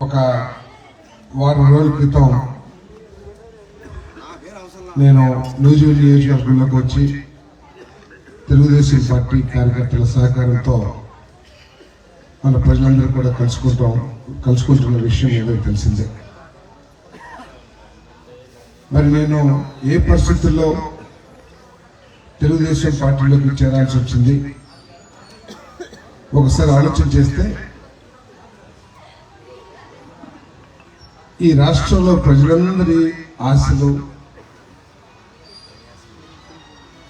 ఒక వారం రోజుల క్రితం నేను నూజివీడు నియోజకవర్గంలోకి వచ్చి తెలుగుదేశం పార్టీ కార్యకర్తల సహకారంతో మన ప్రజలందరూ కూడా కలుసుకుంటాం కలుసుకుంటున్న విషయం ఏదో తెలిసిందే. మరి నేను ఏ పరిస్థితుల్లో తెలుగుదేశం పార్టీలోకి చేరాల్సి వచ్చింది? ఒకసారి ఆలోచన చేస్తే ఈ రాష్ట్రంలో ప్రజలందరి ఆశలు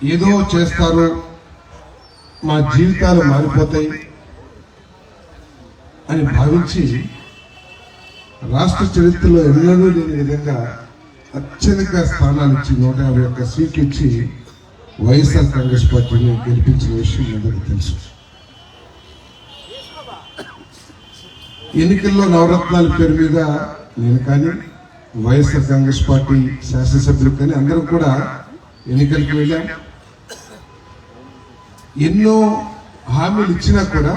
ఏదో చేస్తారు మా జీవితాలు మారిపోతాయి అని భావించి రాష్ట్ర చరిత్రలో ఎన్నడూ లేని విధంగా అత్యధిక స్థానాలు ఇచ్చి నూట యాభై ఒక్క సీట్లు ఇచ్చి వైఎస్ఆర్ కాంగ్రెస్ పార్టీని గెలిపించిన విషయం అందరికీ తెలుసు. ఎన్నికల్లో నవరత్నాల పేరు మీద నేను కానీ వైఎస్ఆర్ కాంగ్రెస్ పార్టీ శాసనసభ్యులు కానీ అందరం కూడా ఎన్నికలకు వెళ్ళాం. ఎన్నో హామీలు ఇచ్చినా కూడా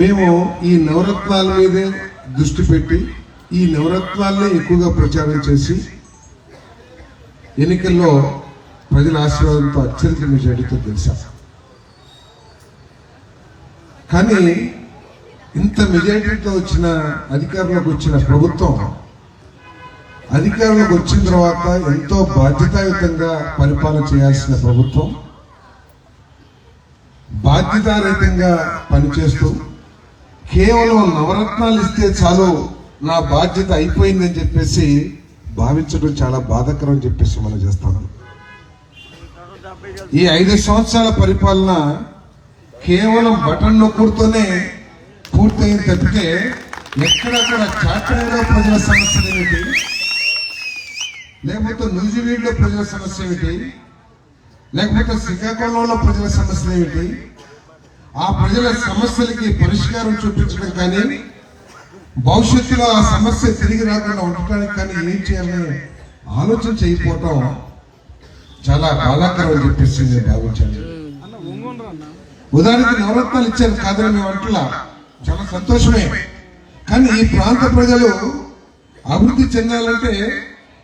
మేము ఈ నవరత్నాల మీదే దృష్టి పెట్టి ఈ నవరత్నాలనే ఎక్కువగా ప్రచారం చేసి ఎన్నికల్లో ప్రజల ఆశీర్వాదంతో అత్యధిక మెజార్టీతో గెలిచాం. కానీ ఇంత మెజారిటీతో వచ్చిన అధికారంలోకి వచ్చిన ప్రభుత్వం అధికారంలోకి వచ్చిన తర్వాత ఎంతో బాధ్యతాయుతంగా పరిపాలన చేయాల్సిన ప్రభుత్వం బాధ్యతారహితంగా పనిచేస్తూ కేవలం నవరత్నాలు ఇస్తే చాలు నా బాధ్యత అయిపోయిందని చెప్పేసి భావించడం చాలా బాధాకరం అని చెప్పేసి మనం చేస్తాను. ఈ ఐదు సంవత్సరాల పరిపాలన కేవలం బటన్ నొక్కుడుతోనే పూర్తయింది తప్పితే ఎక్కడ కూడా చాకరీలో ప్రజల సమస్యలు ఏమిటి? లేకపోతే నూజివీడులో ప్రజల సమస్య ఏమిటి? లేకపోతే శ్రీకాకుళంలో ప్రజల సమస్యలు ఏమిటి? ఆ ప్రజల సమస్యలకి పరిష్కారం చూపించడం కానీ భవిష్యత్తులో ఆ సమస్య తిరిగి రాకుండా ఉండటానికి కానీ ఏం చేయాలని ఆలోచన చేయకపోవటం చాలా బాధాకరం అని చెప్పేసి నేను భావించాను. ఉదాహరణకి నవరత్నాలు ఇచ్చారు కాదని మేము అంటున్నా చాలా సంతోషమే. కానీ ఈ ప్రాంత ప్రజలు అభివృద్ధి చెందాలంటే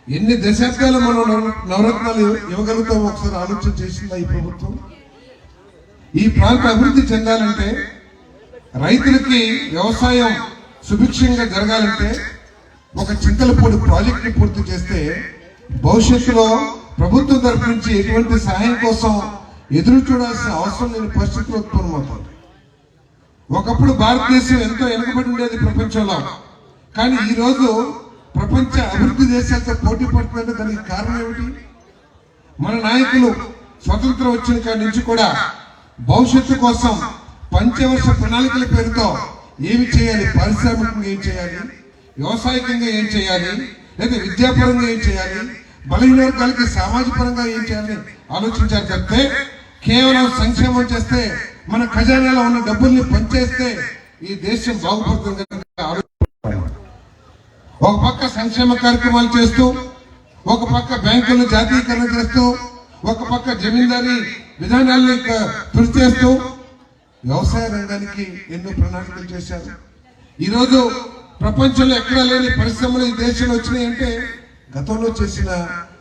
ఎన్ని దశాబ్దాలు మనం నవరత్నాలు ఇవ్వగలుగుతామో ఒకసారి ఆలోచన చేసిందా ఈ ప్రభుత్వం? ఈ ప్రాంత అభివృద్ధి చెందాలంటే రైతులకి వ్యవసాయం సుభిక్షంగా జరగాలంటే ఒక చింతలపూడి ప్రాజెక్ట్ని పూర్తి చేస్తే భవిష్యత్తులో ప్రభుత్వం తరపు నుంచి ఎటువంటి సహాయం కోసం ఎదురు చూడాల్సిన అవసరం లేని పరిస్థితులు ఉత్పన్నమవుతుంది ఒకప్పుడు భారతదేశం ఎంతో వెనుకబడి ఉండేది ప్రపంచంలో. కానీ ఈ రోజు ప్రపంచ అభివృద్ధి దేశాలతో పోటీ పడుతుందంటే దానికి కారణం ఏమిటి? మన నాయకులు స్వతంత్రం వచ్చిన కాడి నుంచి కూడా భవిష్యత్తు కోసం పంచవర్ష ప్రణాళికల పేరుతో ఏమి చేయాలి? పారిశ్రామికంగా ఏం చేయాలి? వ్యవసాయకంగా ఏం చేయాలి? లేదా విద్యాపరంగా ఏం చేయాలి? బలహీన వర్గాలకి సామాజిక పరంగా ఏం చేయాలని ఆలోచించారు తప్పితే కేవలం సంక్షేమం చేస్తే మన ఖజానాలో ఉన్న డబ్బుల్ని పంచేస్తే ఈ దేశం బాగుపడుతుంది ఒక పక్క సంక్షేమ కార్యక్రమాలు చేస్తూ ఒక పక్క బ్యాంకులను జాతీయకరణ చేస్తూ ఒక పక్క జమీందారీ విధానాల్ని కృషి చేస్తూ వ్యవసాయ రంగానికి ఎన్నో ప్రణాళికలు చేశారు. ఈరోజు ప్రపంచంలో ఎక్కడా లేని పరిశ్రమలు ఈ దేశంలో వచ్చినాయంటే గతంలో చేసిన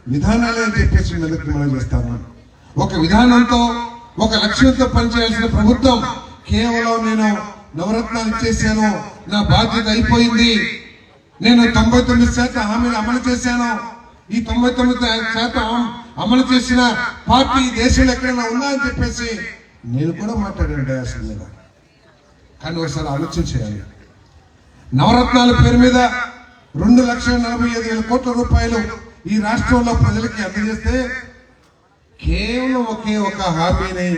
విధానాలే అని చెప్పేసి మెదక్కి మనం చేస్తాము ఒక విధానంతో ఒక లక్ష్యంతో పనిచేయాల్సిన ప్రభుత్వం కేవలం నేను నవరత్నాలు ఇచ్చేసాను నా బాధ్యత అయిపోయింది. నేను తొంభై తొమ్మిది శాతం హామీలు అమలు చేశాను. ఈ తొంభై తొమ్మిది శాతం అమలు చేసిన పార్టీ ఈ దేశంలో ఎక్కడైనా ఉందా అని చెప్పేసి నేను కూడా మాట్లాడాను డయాసం మీద. కానీ ఒకసారి ఆలోచన చేయాలి. నవరత్నాల పేరు మీద రెండు లక్షల నలభై ఐదు వేల కోట్ల రూపాయలు ఈ రాష్ట్రంలో ప్రజలకి అందజేస్తే కేవలం ఒకే ఒక హామీని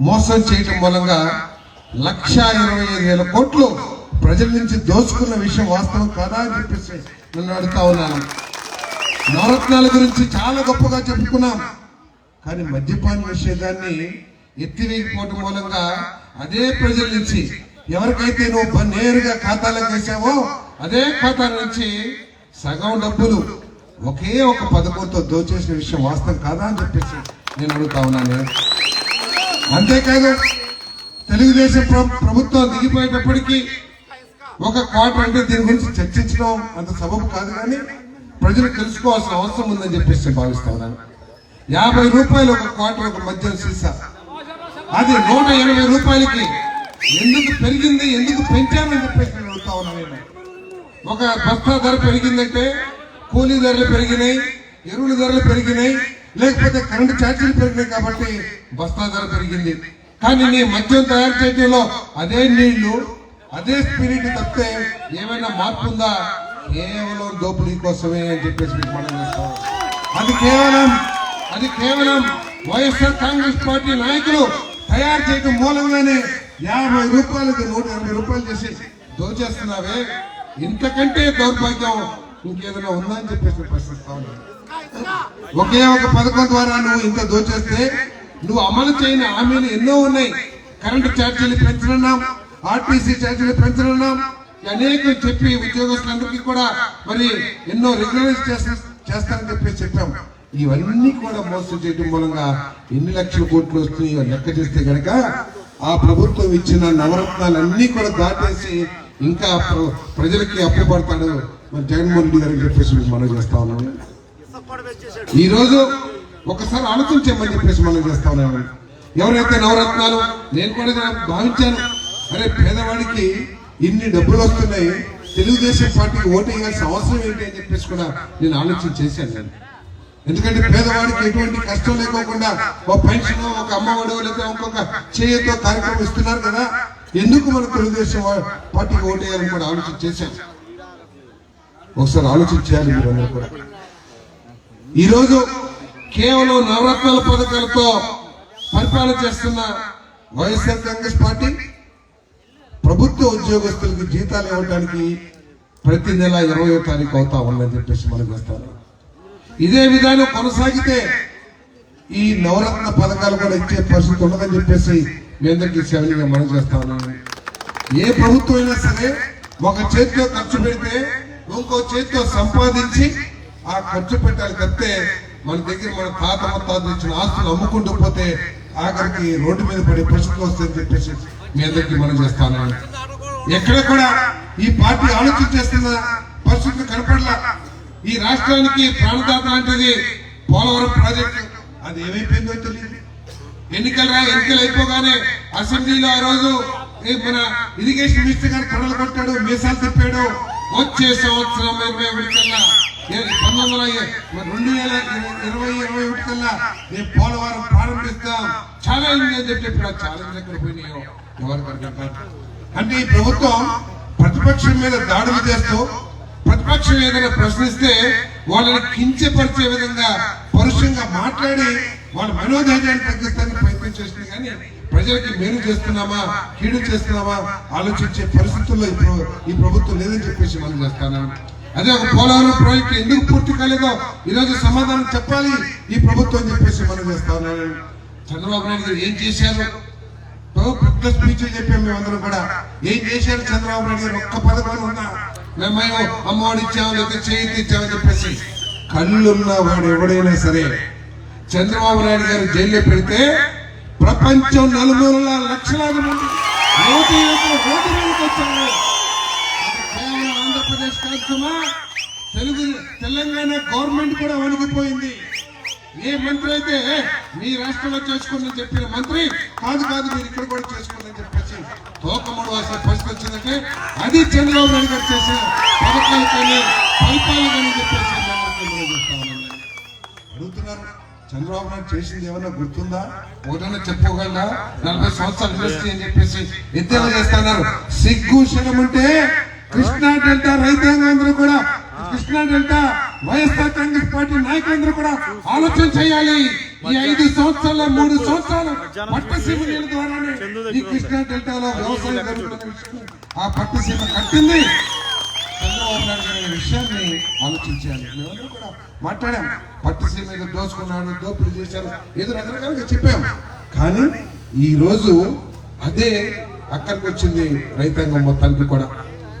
మోసం చేయటం మూలంగా లక్ష ఇరవై ఐదు వేల కోట్లు ప్రజల నుంచి దోచుకున్న విషయం వాస్తవం కాదా అని చెప్పేసి నన్ను అడుగుతా ఉన్నాను. నవరత్నాల గురించి చాలా గొప్పగా చెప్పుకున్నాం. కానీ మద్యపాన నిషేధాన్ని ఎత్తివేయకపోవడం మూలంగా అదే ప్రజల నుంచి ఎవరికైతే నువ్వు నేరుగా ఖాతాలకు వేసావో అదే ఖాతా నుంచి సగం డబ్బులు ఒకే ఒక పథకంతో దోచేసిన విషయం వాస్తవం కాదా అని చెప్పేసి నేను అడుగుతా ఉన్నాను. అంతేకాదు తెలుగుదేశం ప్రభుత్వం దిగిపోయేటప్పటికీ ఒక క్వార్టర్ అంటే దీని గురించి చర్చించడం అంత సబబు కాదు కానీ ప్రజలు తెలుసుకోవాల్సిన అవసరం ఉందని చెప్పేసి నేను భావిస్తా ఉన్నాను. యాభై రూపాయలు ఒక క్వార్టర్ ఒక మద్యం సీసా. అది నూట ఎనభై రూపాయలకి ఎందుకు పెరిగింది ఎందుకు పెంచామని చెప్పేసి నేను అడుగుతా ఉన్నాను. ఒక బస్తా ధర పెరిగిందంటే కూలీ ధరలు పెరిగినాయి ఎరువుల ధరలు పెరిగినాయి లేకపోతే కరెంటు ఛార్జీలు పెరిగినాయి కాబట్టి బస్తా ధర పెరిగింది. కానీ నీ మద్యం తయారు చేయడంలో అదే నీళ్ళు అదే స్పిరిట్ తప్పితే ఏమైనా మార్పు ఉందా? కేవలం దోపిడీ కోసమే అని చెప్పేసి మీకు మనం చేస్తాం అది కేవలం అది కేవలం వైఎస్ఆర్ కాంగ్రెస్ పార్టీ నాయకులు తయారు చేయడం మూలంగానే యాభై రూపాయలకు నూట రూపాయలు చేసి దోచేస్తున్నావే. ఇంతకంటే దౌర్భాగ్యం ఇంకేదైనా ఉందా అని చెప్పేసి ప్రశ్నిస్తా ఉన్నాను ఒకే ఒక పథకం ద్వారా నువ్వు ఇంత దోచేస్తే నువ్వు అమలు చేయని హామీలు ఎన్నో ఉన్నాయి. కరెంటు ఛార్జీలు పెంచనున్నాం ఆర్టీసీ ఛార్జీలు పెంచనున్నాం. అనేక చెప్పి ఉద్యోగస్తులందరికీ కూడా మరి ఎన్నో రెగ్యులరైజ్ చేస్తారని చెప్పేసి చెప్పాం. ఇవన్నీ కూడా మోసం చేయడం మూలంగా ఎన్ని లక్షల కోట్లు వస్తున్నాయో లెక్క చేస్తే గనక ఆ ప్రభుత్వం ఇచ్చిన నవరత్నాలన్నీ కూడా దాటేసి ఇంకా ప్రజలకి అప్పుపడతాడు మరి జగన్మోహన్ రెడ్డి గారు చెప్పేసి మీకు మనం చేస్తా ఉన్నాము ఈరోజు ఒకసారి ఆలోచించమని చెప్పేసి మనం చేస్తా ఉన్నాము ఎవరైతే నవరత్నాలు నేను కూడా భావించాను. అరే పేదవాడికి ఇన్ని డబ్బులు వస్తున్నాయి. తెలుగుదేశం పార్టీకి ఓటు వేయాల్సిన అవసరం ఏంటి అని చెప్పేసి కూడా నేను ఆలోచన చేశాను నేను. ఎందుకంటే పేదవాడికి ఎటువంటి కష్టం లేకోకుండా ఒక పెన్షన్ ఒక అమ్మఒడు లేదా ఇంకొక చేయతో కార్యక్రమం ఇస్తున్నారు కదా. ఎందుకు మనం తెలుగుదేశం పార్టీకి ఓటు వేయాలని కూడా ఆలోచన చేశాను ఒకసారి ఆలోచన చేయాలి మీరందరూ కూడా. ఈరోజు కేవలం నవరత్నాల పథకాలతో పరిపాలన చేస్తున్న వైఎస్ఆర్ కాంగ్రెస్ పార్టీ ప్రభుత్వ ఉద్యోగస్తులకు జీతాలు ఇవ్వడానికి ప్రతి నెల ఇరవయో తారీఖు అవుతా ఉందని చెప్పేసి మనకు వస్తారు ఇదే విధానం కొనసాగితే ఈ నవరత్న పథకాలు కూడా ఇచ్చే పరిస్థితి ఉండదని చెప్పేసి మీ అందరికీ సేవలుగా మనం చేస్తాను ఏ ప్రభుత్వం అయినా సరే ఒక చేతితో ఖర్చు పెడితే ఇంకో చేతితో సంపాదించి ఆ ఖర్చు పెట్టాలి తప్పితే మన దగ్గర మన తాత ముత్తాతలు ఇచ్చిన ఆస్తులు అమ్ముకుంటూ పోతే ఆఖరికి రోడ్డు మీద పడే పరిస్థితులు వస్తాయని చెప్పేసి మీ అందరికీ మనం చేస్తాను ఎక్కడ కూడా ఈ పార్టీ ఆలోచన చేస్తున్న పరిస్థితులు కనపడలా. ఈ రాష్ట్రానికి ప్రాణదాత లాంటిది పోలవరం ప్రాజెక్టు అది ఏమైపోయిందో తెలియదు. ఎన్నికలు రా ఎన్నికలు అయిపోగానే అసెంబ్లీలో ఆ రోజు మన ఇరిగేషన్ మినిస్టర్ గారు కొడలు కొట్టాడు మీసాలు తిప్పాడు. వచ్చే సంవత్సరం ఇరవై ఒకటి కల్లా పంతొమ్మిది వందల మరి రెండు వేల ఇరవై- ఇరవై ఒకటి కల్లా రేపు పోలవరం ప్రారంభిస్తాం. ఛాలెంజ్ అని చెప్పి ఇప్పుడు ఆ ఛాలెంజ్ ఎక్కడ పోయినాయో ఎవరికి అంటే ఈ ప్రభుత్వం ప్రతిపక్షం మీద దాడులు చేస్తూ ప్రతిపక్షం ఏదైనా ప్రశ్నిస్తే వాళ్ళని కించపరిచే విధంగా పరుషంగా మాట్లాడి వాళ్ళ మనోధైర్యాన్ని తగ్గిస్తానికి ప్రయత్నం చేస్తుంది కానీ ప్రజలకి మేలు చేస్తున్నామా కీడు చేస్తున్నామా ఆలోచించే పరిస్థితుల్లో ఇప్పుడు ఈ ప్రభుత్వం లేదని చెప్పేసి మనం చేస్తాను. అదే ఒక పోలవరం ప్రాజెక్టు ఎందుకు పూర్తి కాలేదో ఈరోజు సమాధానం చెప్పాలి ఈ ప్రభుత్వం చెప్పేసి మనం చేస్తాను. చంద్రబాబు నాయుడు గారు ఏం చేశారు? పెద్ద స్పీచ్ చెప్పాం మేమందరం కూడా. ఏం చేశారు చంద్రబాబు నాయుడు గారు? ఒక్క పదవి ఉన్నా. మేము అమ్మవాడు ఇచ్చాము లేకపోతే చేయి ఇచ్చామని చెప్పేసి. కళ్ళున్న వాడు ఎవడైనా సరే చంద్రబాబు నాయుడు గారు జైల్లో పెడితే ప్రపంచం నలుమూలల లక్షలాది మంది నోటి వచ్చారు. కేవలం ఆంధ్రప్రదేశ్ కాదు తెలుగు తెలంగాణ గవర్నమెంట్ కూడా వణికిపోయింది ఏ మంత్రి అయితే మీ రాష్ట్రంలో చేసుకోండి అని చెప్పిన మంత్రి కాదు కాదు మీరు ఇక్కడ కూడా చేసుకోండి అని చెప్పేసి తోకముడు వాసిన పరిస్థితి వచ్చిందంటే అది చంద్రబాబు నాయుడు గారు చేసిన పథకాలు కానీ ఫలితాలు కానీ చెప్పేసి అడుగుతున్నారు. చంద్రబాబు నాయుడు చేసింది ఏమన్నా గుర్తుందా? ఒకటన్నా చెప్పుకోగలరా? నలభై సంవత్సరాలు ఇండస్ట్రీ అని చెప్పేసి ఎద్దేవా చేస్తున్నారు. సిగ్గు శరం అంటే కృష్ణా డెల్టా రైతాంగందరూ కూడా Krishna delta YSR Congress party నాయకులందరూ కూడా ఆలోచన చేయాలి. ఈ ఐదు సంవత్సరాల మూడు సంవత్సరాలు పట్టసీమ నీళ్ళ ద్వారానే ఈ కృష్ణా డెల్టాలో వ్యవసాయ ఆ పట్టసీమ కట్టింది. చంద్రబాబు నాయుడు విషయాన్ని ఆలోచించాలి మేమందరూ కూడా మాట్లాడాం. పట్టుసీమ మీద దోచుకున్నాడు దోపిడీ చేశారు ఏదో రకరకాలుగా చెప్పాము కానీ ఈ రోజు అదే అక్కడికి వచ్చింది రైతాంగం మొత్తానికి కూడా.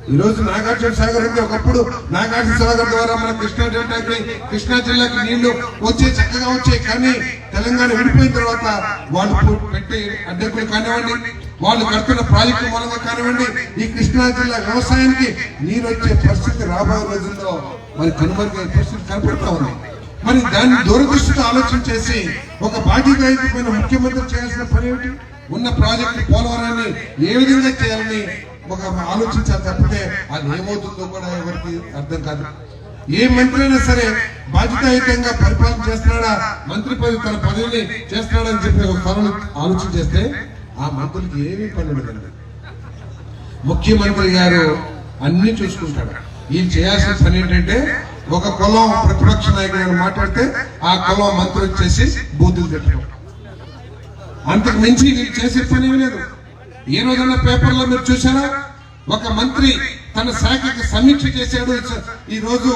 ఈ రోజు నాగార్జున సాగర్ ఉంది. ఒకప్పుడు నాగార్జున సాగర్ ద్వారా మన కృష్ణా డెల్టాకి కృష్ణా జిల్లాకి నీళ్ళు వచ్చే చక్కగా వచ్చాయి. కానీ తెలంగాణ విడిపోయిన తర్వాత వాళ్ళు పు- పెట్టే అడ్డంకులు కానివ్వండి వాళ్ళు కడుతున్న ప్రాజెక్టు మూలంగా కానివ్వండి ఈ కృష్ణా జిల్లా వ్యవసాయానికి నీరు వచ్చే పరిస్థితి రాబోయే రోజుల్లో మరి కనుమరుగయ్యే పరిస్థితి కనపడతా ఉన్నాయి మరి దాన్ని దూరదృష్టితో ఆలోచన చేసి ఒక బాధ్యతాయుతమైన ముఖ్యమంత్రి చేయాల్సిన పని ఏమిటి? ఉన్న ప్రాజెక్టు పోలవరాన్ని ఏ విధంగా చేయాలని ఒక ఆలోచించాలి తప్పితే అది ఏమవుతుందో కూడా ఎవరికి అర్థం కాదు. ఏ మంత్రి అయినా సరే బాధ్యతాయుతంగా పరిపాలన చేస్తున్నాడా? మంత్రి పదవి తన పదవిని చేస్తున్నాడని చెప్పి ఒక పనులు ఆలోచన చేస్తే ఆ మంత్రులకి ఏమీ పని ఉండదండి. ముఖ్యమంత్రి గారు అన్ని చూసుకుంటాడు ఈయన చేయాల్సిన పని ఏంటంటే ఒక కులం ప్రతిపక్ష నాయకుడు మాట్లాడితే ఆ కులం మంత్రి వచ్చేసి బూతులు తిట్టడం. అంతకు మించి వీళ్ళు చేసే పని లేదు. ఏ రోజున్న పేపర్లో మీరు చూసారా ఒక మంత్రి తన శాఖకి సమీక్ష చేశాడు. ఈ రోజు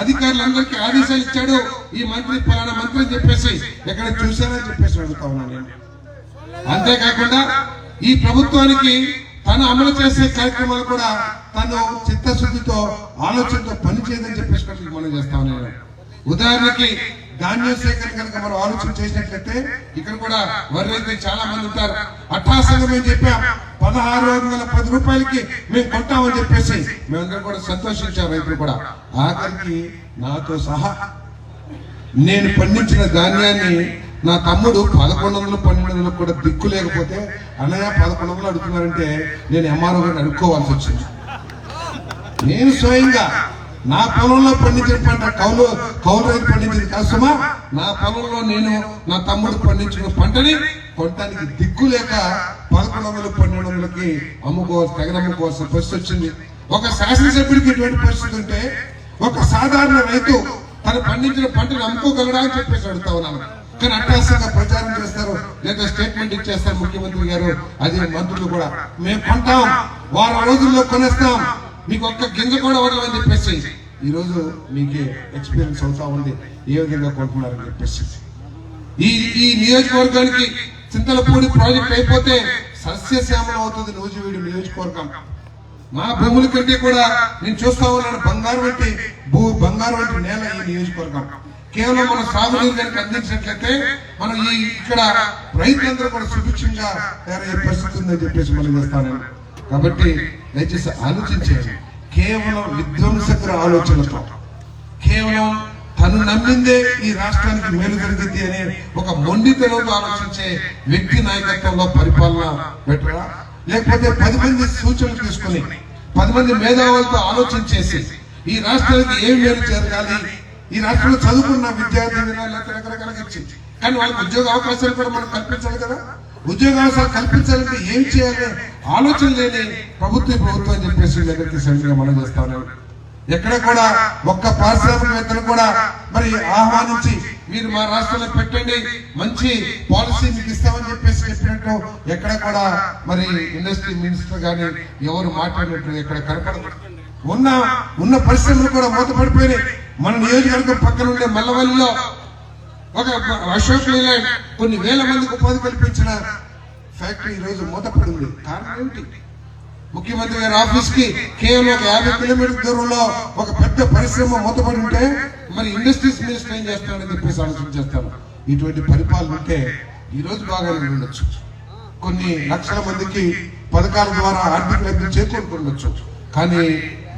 అధికారులందరికీ ఆదేశాలు ఇచ్చాడు. ఈ మంత్రి పలానా మంత్రి అని చెప్పేసి ఎక్కడ చూసారా చెప్పేసి అడుగుతా ఉన్నాను అంతేకాకుండా ఈ ప్రభుత్వానికి తను అమలు చేసే కార్యక్రమాలు కూడా తను చిత్తశుద్ధితో ఆలోచనతో పనిచేయదని చెప్పేసి కూడా మనం చేస్తా ఉన్నాను ఉదాహరణకి ధాన్యం సేకరణ కనుక మనం ఆలోచన చేసినట్లయితే ఇక్కడ కూడా వరి చాలా మంది ఉంటారు. అట్టాసంగా మేము చెప్పాం. పదహారు వందల పది రూపాయలకి మేము కొంటామని చెప్పేసి మేమందరం కూడా సంతోషించాం రైతులు కూడా. ఆఖరికి నాతో సహా నేను పండించిన ధాన్యాన్ని నా తమ్ముడు పదకొండు వందలు పన్నెండు వందలు కూడా దిక్కు లేకపోతే అన్నయ్య పదకొండు వందలు అడుగుతున్నారంటే నేను ఎంఆర్ఓ గారిని అడుక్కోవాల్సి వచ్చింది. నేను స్వయంగా నా పొలంలో పండించిన పంట కౌలు కౌలు రైతు పండించింది కష్టమా నా పొలంలో నేను నా తమ్ముడు పండించిన పంటని కొనడానికి దిక్కు లేక పదకొండు వందలు పన్నెండు వందలకి అమ్ముకోవాల్సి తెగనమ్ముకోవాల్సిన పరిస్థితి వచ్చింది. ఒక శాసనసభ్యుడికి ఇటువంటి పరిస్థితి ఉంటే ఒక సాధారణ రైతు తను పండించిన పంటను అమ్ముకోగలడా అని చెప్పేసి అడుగుతా ఉన్నాను. కానీ అట్టాసంగా ప్రచారం చేస్తారు. లేదా స్టేట్మెంట్ ఇచ్చేస్తారు ముఖ్యమంత్రి గారు. అది మంత్రులు కూడా. మేము కొంటాం. వారం రోజుల్లో కొనేస్తాం. మీకు ఒక్క గింజ కూడా వదలమని చెప్పేసి. ఈ రోజు మీకు ఎక్స్పీరియన్స్ అవుతా ఉంది. ఏ విధంగా కొంటున్నారని చెప్పేసి. ఈ ఈ నియోజకవర్గానికి చింతలపూడి ప్రాజెక్ట్ అయిపోతే సస్యశ్యామలం అవుతుంది నూజివీడు నియోజకవర్గం. మా భూముల కంటే కూడా నేను చూస్తా ఉన్నాను బంగారు వంటి భూ బంగారు వంటి నేల ఈ నియోజకవర్గం. కేవలం మన సాగునీరు కనుక అందించినట్లయితే మనం ఈ ఇక్కడ రైతులందరూ కూడా సుభిక్షంగా తయారయ్యే పరిస్థితి ఉందని చెప్పేసి మనం చేస్తాను. కాబట్టి దయచేసి ఆలోచించేది కేవలం విధ్వంసకర ఆలోచనతో కేవలం తను నమ్మిందే ఈ రాష్ట్రానికి మేలు జరిగింది అనే ఒక మొండితనంతో ఆలోచించే వ్యక్తి నాయకత్వంలో పరిపాలన బెటరా? లేకపోతే పది మంది సూచనలు తీసుకుని పది మంది మేధావులతో ఆలోచన చేసి ఈ రాష్ట్రానికి ఏం మేలు జరగాలి? ఈ రాష్ట్రంలో చదువుకున్న విద్యార్థి లేకపోతే రకరకాలుగా ఇచ్చింది. కానీ వాళ్ళకి ఉద్యోగ అవకాశాలు కూడా మనం కల్పించాలి కదా. ఉద్యోగ అవకాశాలు కల్పించాలంటే ఏం చేయాలి? ఆలోచన లేని ప్రభుత్వ ప్రభుత్వం అని చెప్పేసి వీళ్ళందరికీ సరిగ్గా మనం చేస్తాను ఎక్కడ కూడా ఒక్క పారిశ్రామికవేత్తలు కూడా మరి ఆహ్వానించి మీరు మా రాష్ట్రంలో పెట్టండి మంచి పాలసీ మీకు ఇస్తామని చెప్పేసి చెప్పినట్టు ఎక్కడ కూడా మరి ఇండస్ట్రీ మినిస్టర్ కానీ ఎవరు మాట్లాడినట్టు ఎక్కడ కనపడదు. ఉన్న ఉన్న పరిశ్రమలు కూడా మూతపడిపోయినాయి. మన నియోజకవర్గం పక్కన ఉండే మల్లవల్లిలో ఒక అశోక్ లేలాండ్ కొన్ని వేల మందికి ఉపాధి కల్పించిన ఫ్యాక్టరీ ఈ రోజు మూతపడింది కారణం ఏమిటి? ముఖ్యమంత్రి గారి ఆఫీస్కి కేవలం ఒక యాభై కిలోమీటర్ దూరంలో ఒక పెద్ద పరిశ్రమ మూతపడి ఉంటే మరి ఇండస్ట్రీస్ మినిస్టర్ ఏం చేస్తాడని చెప్పేసి ఆలోచన చేస్తాను ఇటువంటి పరిపాలన ఉంటే ఈ రోజు బాగానే ఉండొచ్చు. కొన్ని లక్షల మందికి పథకాల ద్వారా ఆర్థిక లబ్ధి చేకూరుకుండొచ్చు కానీ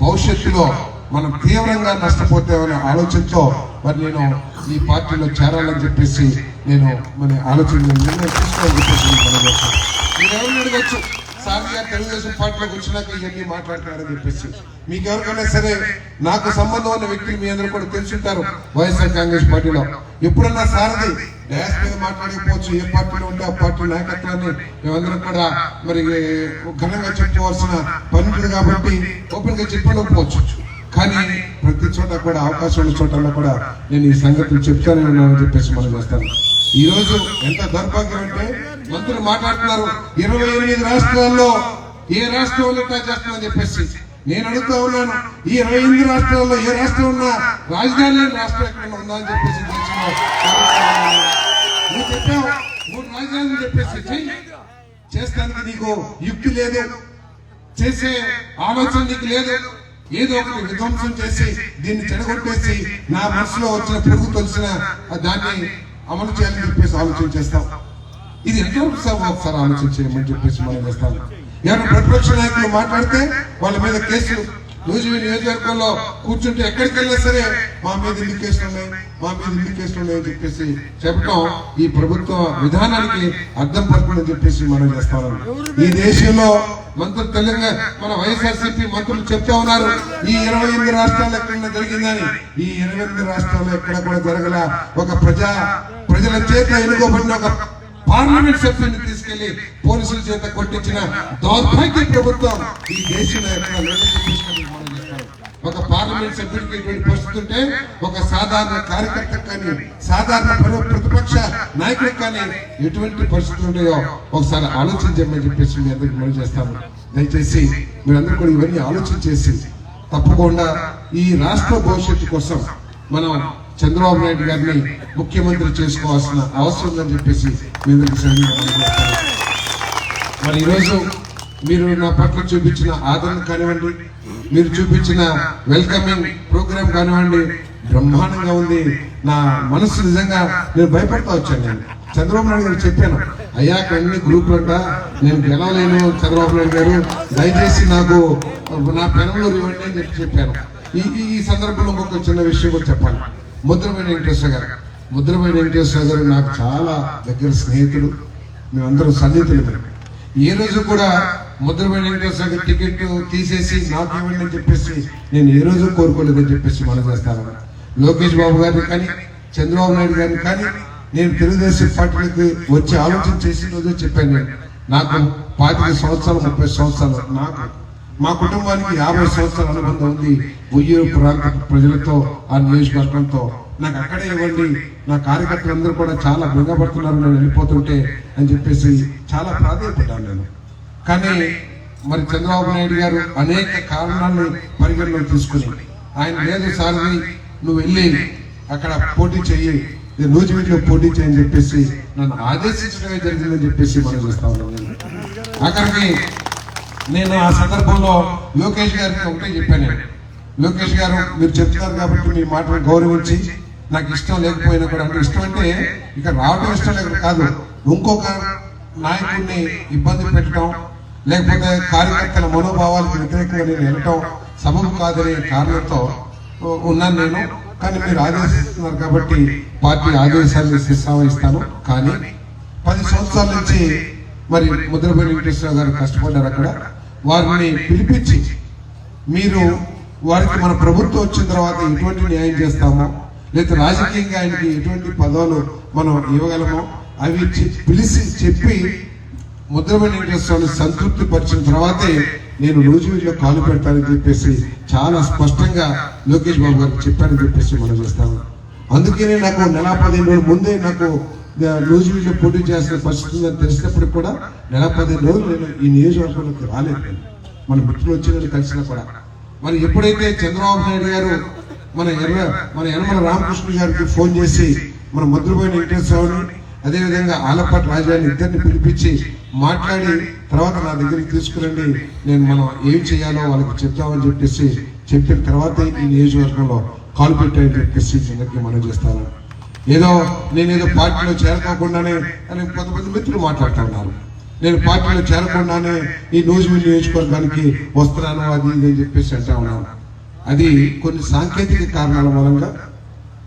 భవిష్యత్తులో మనం తీవ్రంగా నష్టపోతామనే ఆలోచనతో మరి నేను ఈ పార్టీలో చేరాలని చెప్పేసి నేను మన ఆలోచన నిర్ణయం తీసుకోవాలని చెప్పేసి మీరు ఎవరిని అడగచ్చు? సార్ గారు తెలుగుదేశం పార్టీలోకి వచ్చినాక ఇవన్నీ మాట్లాడతారని చెప్పేసి. మీకు ఎవరికైనా సరే నాకు సంబంధం ఉన్న వ్యక్తులు మీ అందరూ కూడా తెలుసుంటారు వైఎస్ఆర్ కాంగ్రెస్ పార్టీలో. ఎప్పుడన్నా సారది డాష్ మీద మాట్లాడకపోవచ్చు ఏ పార్టీలో ఉంటే ఆ పార్టీ నాయకత్వాన్ని మేమందరం కూడా మరి ఘనంగా చెప్పుకోవాల్సిన పని కాబట్టి ఓపెన్గా చెప్పలేకపోవచ్చు కానీ ప్రతి చోట కూడా అవకాశం ఉన్న చోటల్లో కూడా నేను ఈ సంగతులు చెప్తానే ఉన్నానని చెప్పేసి మనం చేస్తాను. ఈ రోజు ఎంత దౌర్భాగ్యం అంటే మంత్రులు మాట్లాడుతున్నారు ఇరవై ఎనిమిది రాష్ట్రాల్లో ఏ రాష్ట్రంలో ఇట్లా చేస్తుందని చెప్పేసి. నేను అడుగుతా ఉన్నాను ఈ ఇరవై ఎనిమిది రాష్ట్రాల్లో ఏ రాష్ట్రం ఉన్నా రాజధాని లేని రాష్ట్రం ఎక్కడ ఉందా అని చెప్పేసి నువ్వు చెప్పావు మూడు రాజధానులు చెప్పేసి. చేస్తానికి నీకు యుక్తి లేదు చేసే ఆలోచన నీకు లేదు. ఏదో ఒకటి విధ్వంసం చేసి దీన్ని చెడగొట్టేసి నా మనసులో వచ్చిన పెరుగు తెలిసిన దాన్ని అమలు చేయాలని చెప్పేసి ఆలోచన చేస్తాం. ఇది ఎంతవరకు సభ ఒకసారి ఆలోచించేయమని చెప్పేసి మనం చేస్తాం. ఎవరైనా ప్రతిపక్ష నాయకులు మాట్లాడితే వాళ్ళ మీద కేసులు నూజివీ నియోజకవర్గంలో కూర్చుంటే ఎక్కడికి వెళ్ళినా సరే మా మీద ఇన్ని కేసులు ఉన్నాయి. మా మీద ఇన్ని కేసులు ఉన్నాయని చెప్పేసి చెప్పడం ఈ ప్రభుత్వ విధానానికి అర్థం పడకూడదని చెప్పేసి మనం చేస్తాం ఈ దేశంలో మంత్రులు తెలంగాణ మన వైఎస్ఆర్సీపీ మంత్రులు చెప్తా ఉన్నారు. ఈ ఇరవై ఎనిమిది రాష్ట్రాలు ఎక్కడైనా జరిగిందని. ఈ ఇరవై ఎనిమిది రాష్ట్రాల్లో ఎక్కడ కూడా జరగల ఒక ప్రజా ప్రజల చేత ఎన్నుకోబడిన ఒక పార్లమెంట్ సభ్యుని తీసుకెళ్ళి పోలీసుల చేత కొట్టించిన దౌర్భాగ్య ప్రభుత్వం ఈ దేశంలో ఎక్కడ ఒక పార్లమెంట్ సభ్యుడికి ఇటువంటి పరిస్థితి ఉంటే ఒక సాధారణ కార్యకర్త కానీ సాధారణ ప్రతిపక్ష నాయకుడికి కానీ ఎటువంటి పరిస్థితులు ఉన్నాయో ఒకసారి ఆలోచించమని చెప్పేసి మీ అందరికి మనం చేస్తాము దయచేసి మీరందరూ కూడా ఇవన్నీ ఆలోచన చేసి తప్పకుండా ఈ రాష్ట్ర భవిష్యత్తు కోసం మనం చంద్రబాబు నాయుడు గారిని ముఖ్యమంత్రి చేసుకోవాల్సిన అవసరం ఉందని చెప్పేసి మీ అందరికీ మరి ఈరోజు మీరు నా పట్ల చూపించిన ఆదరణ కానివ్వండి మీరు చూపించిన వెల్కమింగ్ ప్రోగ్రామ్ కానివ్వండి బ్రహ్మాండంగా ఉంది. నా మనసు నిజంగా నేను భయపడతా వచ్చాను నేను. చంద్రబాబు నాయుడు గారు చెప్పాను అయ్యా అన్ని గ్రూపులు అంట నేను గెలవలేను చంద్రబాబు నాయుడు గారు. దయచేసి నాకు నా పెనంలో ఇవ్వండి అని చెప్పాను. ఈ ఈ- సందర్భంలో ఇంకొక చిన్న విషయం కూడా చెప్పాలి. ముద్రమైన వెంకటేశ్వర గారు ముద్రమైన వెంకటేశ్వర గారు నాకు చాలా దగ్గర స్నేహితుడు మేమందరం సన్నిహితులు. ఏ రోజు కూడా ముద్రమైన వెంకటేశ్వర టికెట్ తీసేసి నాకు ఇవ్వండి అని చెప్పేసి నేను ఏ రోజు కోరుకోలేదని చెప్పేసి మనం చేస్తాను లోకేష్ బాబు గారిని కానీ చంద్రబాబు నాయుడు గారిని కానీ నేను తెలుగుదేశం పార్టీలకు వచ్చి ఆలోచన చేసిన రోజే చెప్పాను నేను. నాకు పాతిక సంవత్సరాలు ముప్పై సంవత్సరాలు నాకు మా కుటుంబానికి యాభై సంవత్సరాల అనుబంధం ఉంది ఉయ్యూరు ప్రాంత ప్రజలతో ఆ నియోజకవర్గంతో. నాకు అక్కడే ఇవ్వండి నా కార్యకర్తలందరూ కూడా చాలా భంగపడుతున్నారు నేను వెళ్ళిపోతుంటే అని చెప్పేసి చాలా ప్రాధాన్యపడ్డాను నేను. కానీ మరి చంద్రబాబు నాయుడు గారు అనేక కారణాలను పరిగణలోకి తీసుకుని ఆయన లేదు సారథి నువ్వు వెళ్ళి అక్కడ పోటీ చెయ్యి. ఇది నూజివీడులో పోటీ చేయని చెప్పేసి నన్ను ఆదేశించడమే జరిగిందని చెప్పేసి మనం చూస్తా ఉన్నాం. నేను. అక్కడికి నేను ఆ సందర్భంలో లోకేష్ గారికి ఒకటే చెప్పాను. లోకేష్ గారు మీరు చెప్తున్నారు కాబట్టి మీ మాటను గౌరవించి నాకు ఇష్టం లేకపోయినా కూడా అంటే ఇష్టం అంటే ఇక రావడం ఇష్టం లేక కాదు. ఇంకొక నాయకుడిని ఇబ్బంది పెట్టడం లేకపోతే కార్యకర్తల మనోభావాలకు వ్యతిరేకంగా నేను వెళ్ళటం సమం కాదనే కారణంతో ఉన్నాను నేను. కానీ మీరు ఆదేశిస్తున్నారు కాబట్టి పార్టీ ఆదేశాన్ని శిస్తాను కానీ పది సంవత్సరాల నుంచి మరి ముద్రపల్లి వెంకటేశ్వర గారు కష్టపడ్డారు అక్కడ. వారిని పిలిపించి మీరు వారికి మన ప్రభుత్వం వచ్చిన తర్వాత ఎటువంటి న్యాయం చేస్తామో? లేదా రాజకీయంగా ఆయనకి ఎటువంటి పదవులు మనం ఇవ్వగలమో? అవి పిలిచి చెప్పి ముద్ర వెంకటేశ్వరని సంతృప్తి పరిచిన తర్వాతే నేను నూజివీడులో కాలు పెడతానని చెప్పేసి చాలా స్పష్టంగా లోకేష్ బాబు గారికి చెప్పానని చెప్పేసి మనం చేస్తాము అందుకనే నాకు నెల పదిహేను రోజుల ముందే నాకు నూజివీడులో పోటీ చేసిన పరిస్థితి ఉందని తెలిసినప్పటికి కూడా నెల పదిహేను రోజులు నేను ఈ నియోజకవర్గంలోకి రాలేదు నేను. మన మిత్రులు వచ్చి కలిసినా కూడా మరి ఎప్పుడైతే చంద్రబాబు నాయుడు గారు మన ఎర్ర మన యనమల రామకృష్ణ గారికి ఫోన్ చేసి మన ముద్రపోయిన వెంకటేశ్వరరావుని అదేవిధంగా ఆలపాటి రాజాని ఇద్దరిని పిలిపించి మాట్లాడి తర్వాత నా దగ్గరికి తీసుకురండి. నేను మనం ఏం చేయాలో వాళ్ళకి చెప్తామని చెప్పేసి చెప్పిన తర్వాత ఈ నియోజకవర్గంలో కాల్ పెట్టాయని చెప్పేసి అందరికీ మనం చేస్తాను. ఏదో నేనేదో పార్టీలో చేరకోకుండానే అని కొంతమంది మిత్రులు మాట్లాడుతూ ఉన్నారు. నేను పార్టీలో చేరకుండానే ఈ నూజివీడు నియోజకవర్గానికి వస్తున్నాను అది ఇది అని చెప్పేసి అంటా ఉన్నాను అది కొన్ని సాంకేతిక కారణాల మూలంగా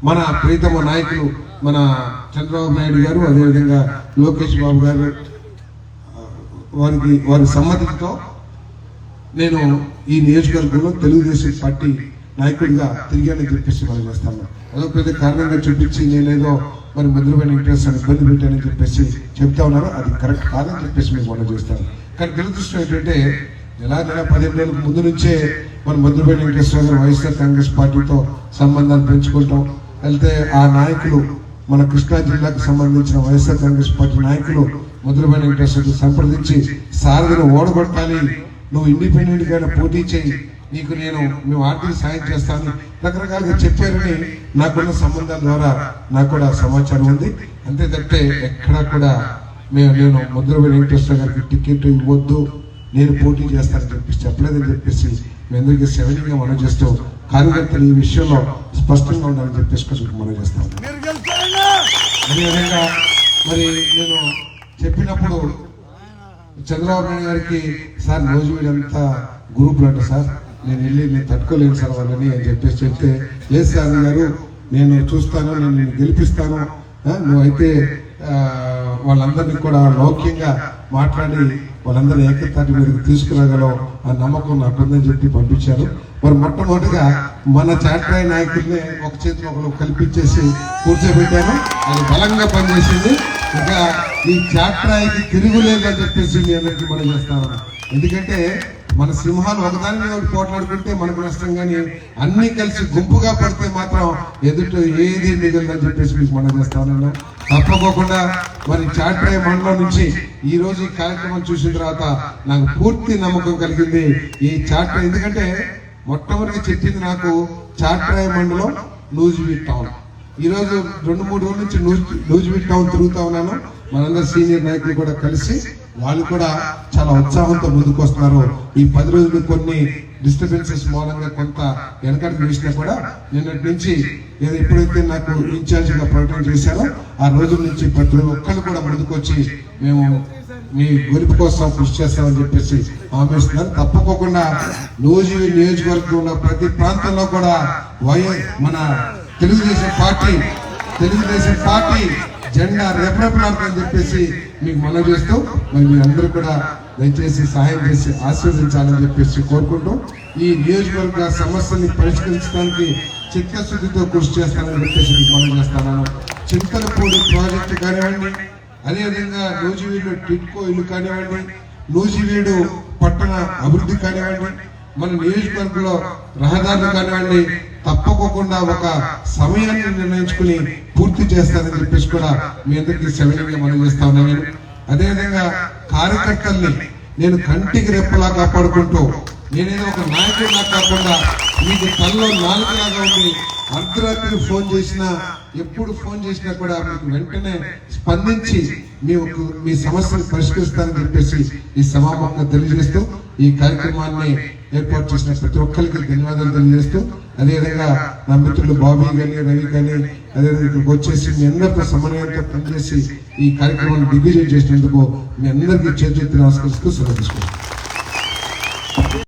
మన ప్రీతమ నాయకులు మన చంద్రబాబు నాయుడు గారు అదేవిధంగా లోకేష్ బాబు గారు వారికి వారి సమ్మతితో నేను ఈ నియోజకవర్గంలో తెలుగుదేశం పార్టీ నాయకుడిగా తిరిగానని చెప్పేసి మనం చేస్తాను అదో పెద్ద కారణంగా చూపించి నేనేదో మరి మధురమైన అని ఇబ్బంది పెట్టానని చెప్పేసి చెప్తా ఉన్నారు. అది కరెక్ట్ కాదని చెప్పేసి మేము మనం చేస్తాను కానీ దురదృష్టం ఏంటంటే నెల నెల పదిహేను నెలల ముందు నుంచే మన మధురమైన వెంకటేశ్వర గారు వైఎస్ఆర్ కాంగ్రెస్ పార్టీతో సంబంధాలు పెంచుకుంటాం. వెళ్తే ఆ నాయకులు మన కృష్ణా జిల్లాకు సంబంధించిన వైఎస్ఆర్ కాంగ్రెస్ పార్టీ నాయకులు మధురమైన వెంకటేశ్వర సంప్రదించి సారథిని ఓడగొట్టాలి. నువ్వు ఇండిపెండెంట్గా పోటీ చేయి. నీకు నేను మేము ఆర్థిక సాయం చేస్తాను రకరకాలుగా చెప్పారని నాకున్న సంబంధాల ద్వారా నాకు కూడా సమాచారం ఉంది. అంతే తప్పితే ఎక్కడా కూడా మేము నేను ముద్రపల్లి వెంకటేశ్వర గారికి టికెట్ ఇవ్వద్దు. నేను పోటీ చేస్తానని చెప్పేసి చెప్పలేదని చెప్పేసి మీ అందరికీ సెవెన్గా మనం చేస్తూ కార్యకర్తలు ఈ విషయంలో స్పష్టంగా ఉండాలని చెప్పేసి మనం చేస్తాం అదేవిధంగా మరి నేను చెప్పినప్పుడు చంద్రబాబు నాయుడు గారికి సార్ రోజు వీడంతా గ్రూప్లు అంట సార్. నేను వెళ్ళి నేను తట్టుకోలేను సార్ వాళ్ళని అని చెప్పేసి చెప్తే లేదు సార్ గారు నేను చూస్తాను నేను నేను గెలిపిస్తాను. నువ్వైతే వాళ్ళందరినీ కూడా లౌక్యంగా మాట్లాడి వాళ్ళందరూ ఏకతాటి మీదకి తీసుకురాగలవు ఆ నమ్మకం నాకుందని చెప్పి పంపించారు. మరి మొట్టమొదటిగా మన చాటరాయ నాయకుల్ని ఒక చేతిలో ఒకరు కల్పించేసి కూర్చోబెట్టాను. అది బలంగా పనిచేసింది. ఇంకా ఈ చాట్రాయికి తిరుగులేదని చెప్పేసి మీ అందరికీ మనం చేస్తాను ఎందుకంటే మన సింహాలు ఒకదాని మీద పోట్లాడుకుంటే మనకు నష్టం కానీ అన్ని కలిసి గుంపుగా పడితే మాత్రం ఎదుట ఏది మిగిలిందని చెప్పేసి మీకు మనం చేస్తానన్నా తప్పకోకుండా మరి చాట్రాయి మండలం నుంచి ఈ రోజు ఈ కార్యక్రమం చూసిన తర్వాత నాకు పూర్తి నమ్మకం కలిగింది ఈ చాట్రా ఎందుకంటే మొట్టమొదటి చెప్పింది నాకు చాట్రాయ మండలం నూజివీడ్ టౌన్. ఈరోజు రెండు మూడు రోజుల నుంచి నూజ్- టౌన్ తిరుగుతా ఉన్నాను. మనందరూ సీనియర్ నాయకులు కూడా కలిసి వాళ్ళు కూడా చాలా ఉత్సాహంతో ముందుకు వస్తున్నారు ఈ పది రోజులు కొన్ని డిస్టర్బెన్సెస్ మూలంగా కొంత వెనకటి చూసినా కూడా నిన్నటి నుంచి నేను ఎప్పుడైతే నాకు ఇన్ఛార్జ్గా ప్రకటన చేశారో ఆ రోజుల నుంచి ప్రతి ఒక్కరు కూడా ముందుకొచ్చి మేము మీ గెలుపు కోసం కృషి చేస్తామని చెప్పేసి హామీ ఇస్తున్నారు తప్పకోకుండా నియోజకవర్గంలో ప్రతి ప్రాంతంలో కూడా వై మన తెలుగుదేశం పార్టీ తెలుగుదేశం పార్టీ జెండా రెపరెపలాడుతుందని చెప్పేసి మీకు మనవి చేస్తూ మరి మీరందరూ కూడా దయచేసి సహాయం చేసి ఆశీర్వదించాలని చెప్పేసి కోరుకుంటూ ఈ నియోజకవర్గ సమస్యని పరిష్కరించడానికి చిత్తశుద్ధితో కృషి చేస్తానని చెప్పేసి మీకు మనవి చేస్తాను చింతలపూడి ప్రాజెక్టు కానివ్వండి అదేవిధంగా నూజివీడు టిట్కో ఇల్లు కానివ్వండి నూజివీడు పట్టణ అభివృద్ధి కానివ్వండి మన నియోజకవర్గంలో రహదారులు కానివ్వండి తప్పకోకుండా ఒక సమయాన్ని నిర్ణయించుకుని పూర్తి చేస్తానని చెప్పేసి కూడా మీ అందరికీ సెలవుగా మనం చేస్తా ఉన్నాను నేను. అదేవిధంగా కార్యకర్తల్ని నేను కంటికి రెప్పలా కాపాడుకుంటూ నేనేదో ఒక నాయకుడిలా కాకుండా మీకు తనలో నాలుగులాగా ఉంది అర్ధరాత్రి ఫోన్ చేసినా ఎప్పుడు ఫోన్ చేసినా కూడా మీకు వెంటనే స్పందించి మీ ఒక- మీ సమస్యను పరిష్కరిస్తానని చెప్పేసి ఈ సమాపంగా తెలియజేస్తూ ఈ కార్యక్రమాన్ని ఏర్పాటు చేసిన ప్రతి ఒక్కరికి ధన్యవాదాలు తెలియజేస్తూ అదేవిధంగా నా మిత్రులు బాబీ కానీ రవి కానీ అదేవిధంగా ఇక్కడికి వచ్చేసి మీ అందరితో సమన్వయంతో పనిచేసి ఈ కార్యక్రమాన్ని దిగ్విజయం చేసినందుకు మీ అందరికీ చేతులెత్తి నమస్కరిస్తూ సెలవు తీసుకుంటాను